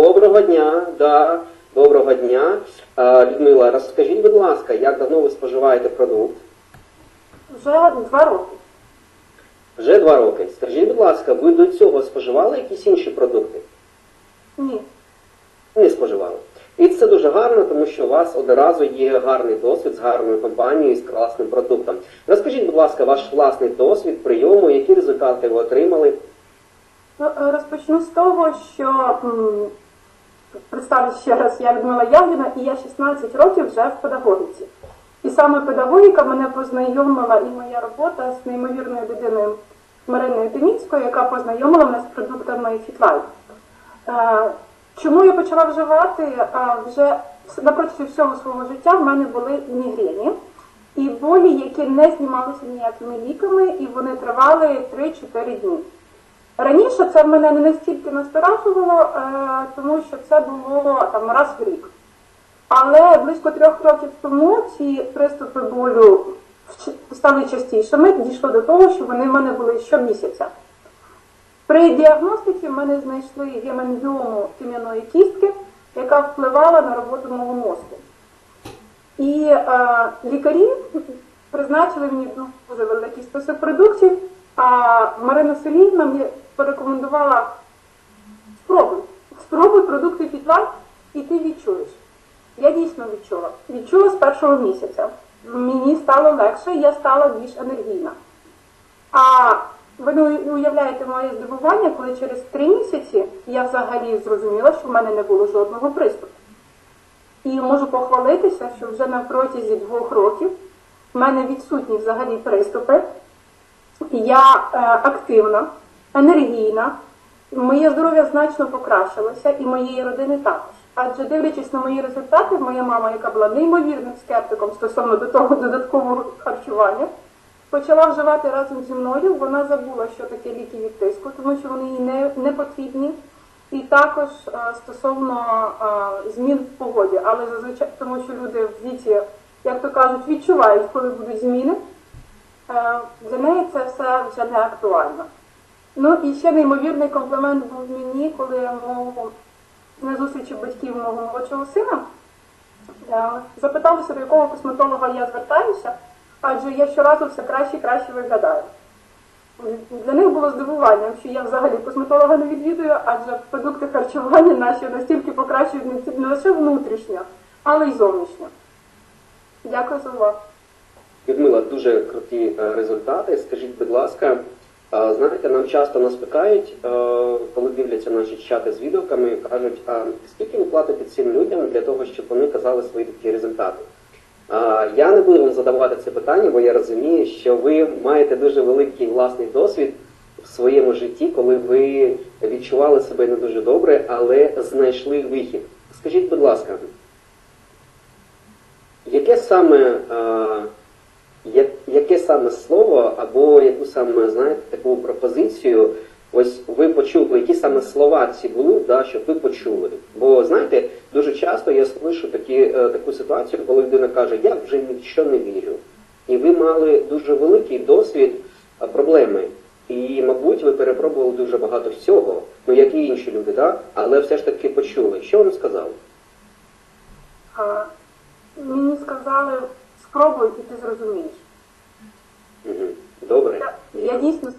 Доброго дня, да, доброго дня. Е, Людмила, розкажіть, будь ласка, як давно ви споживаєте продукт? Вже два роки. Вже два роки. Скажіть, будь ласка, ви до цього споживали якісь інші продукти? Ні. Не споживали. І це дуже гарно, тому що у вас одразу є гарний досвід з гарною компанією, з класним продуктом. Розкажіть, будь ласка, ваш власний досвід прийому, які результати ви отримали? Ну, е, Розпочну з того, що представлю ще раз, я Людмила Ягіна, і я 16 років вже в педагогіці. І саме педагогіка мене познайомила і моя робота з неймовірною людиною Мариною Деміцькою, яка познайомила мене з продуктами FitLife. Е, Чому я почала вживати? Е, Вже на всього свого життя в мене були мігрені і болі, які не знімалися ніякими ліками, і вони тривали 3-4 дні. Раніше це в мене не настільки насторажувало, е, тому що це було там раз в рік. Але близько трьох років тому ці приступи болю стали частішими, дійшло до того, що вони в мене були щомісяця. При діагностиці в мене знайшли гемангіому тим'яної кістки, яка впливала на роботу мого мозку. І е, лікарі призначили мені дуже великий список продуктів, а Марина Селівна мені порекомендувала спробуй. Спробуй продукти Фітлайф і ти відчуєш. Я дійсно відчула. Відчула з першого місяця. Мені стало легше, я стала більш енергійна. А ви не уявляєте моє здивування, коли через три місяці я взагалі зрозуміла, що в мене не було жодного приступу. І можу похвалитися, що вже на протязі двох років в мене відсутні взагалі приступи. Я е, активна, енергійна, моє здоров'я значно покращилося і моєї родини також. Адже дивлячись на мої результати, моя мама, яка була неймовірним скептиком стосовно до того додаткового харчування, почала вживати разом зі мною. Вона забула, що таке ліки від тиску, тому що вони їй не, не потрібні. І також е, стосовно е, змін в погоді, але зазвичай тому, що люди в віці, як то кажуть, відчувають, коли будуть зміни. Е, Для неї це все вже не актуально. Ну і ще неймовірний комплімент був мені, коли мого, на зустрічі батьків мого молодшого сина е, запиталися, до якого косметолога я звертаюся, адже я щоразу все краще і краще виглядаю. Для них було здивуванням, що я взагалі косметолога не відвідую, адже продукти харчування наші настільки покращують не лише внутрішньо, але й зовнішньо. Дякую за увагу. Людмила, дуже круті е, результати. Скажіть, будь ласка, знаєте, нам часто нас питають, е, коли дивляться наші чати з відгуками, кажуть, а скільки ви платите цим людям для того, щоб вони казали свої такі результати? Я не буду вам задавати це питання, бо я розумію, що ви маєте дуже великий власний досвід в своєму житті, коли ви відчували себе не дуже добре, але знайшли вихід. Скажіть, будь ласка, яке саме, саме слово або яку саме знаєте таку пропозицію? Ось ви почули, які саме слова ці були, да, щоб ви почули. Бо знаєте, дуже часто я слышу такі, е, таку ситуацію, коли людина каже, я вже ні в що не вірю. І ви мали дуже великий досвід е, проблеми. І, мабуть, ви перепробували дуже багато всього, ну як і інші люди, да? але все ж таки почули. Що вам сказали? А, Мені сказали, спробуй і ти зрозумієш. Добре. Я, дійсно.